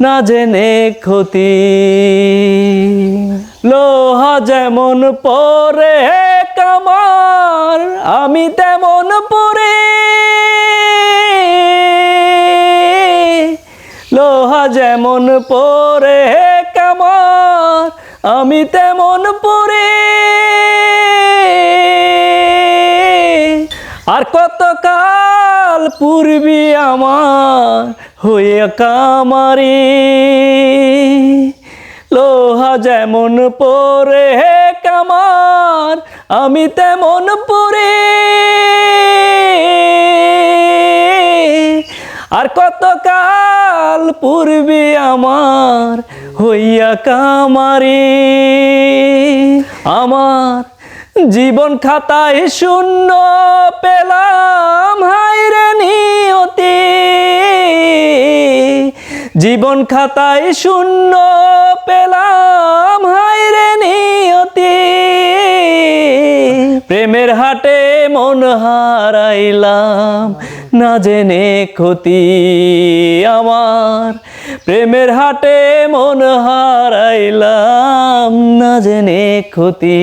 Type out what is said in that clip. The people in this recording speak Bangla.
না জেনে ক্ষতি। লোহা যেমন পরে কামার, আমি তেমন পরে। লোহা যেমন পরে কামার, আমি তেমন পরে। আর কত কাল পূর্বী আমার হইয়া কামারি। লোহা যেমন পরে হে কামার, আমি তেমন পরে। আর কত কাল পূর্বে আমার হইয়া কামারি। আমার জীবন খাতায় শূন্য পেলাম। জীবন খাতায় শূন্য পেলাম হাইরে নিয়তি। প্রেমের হাটে মন হারাইলাম, না জেনে ক্ষতি আমার। প্রেমের হাটে মন হারাইলাম, না জেনে ক্ষতি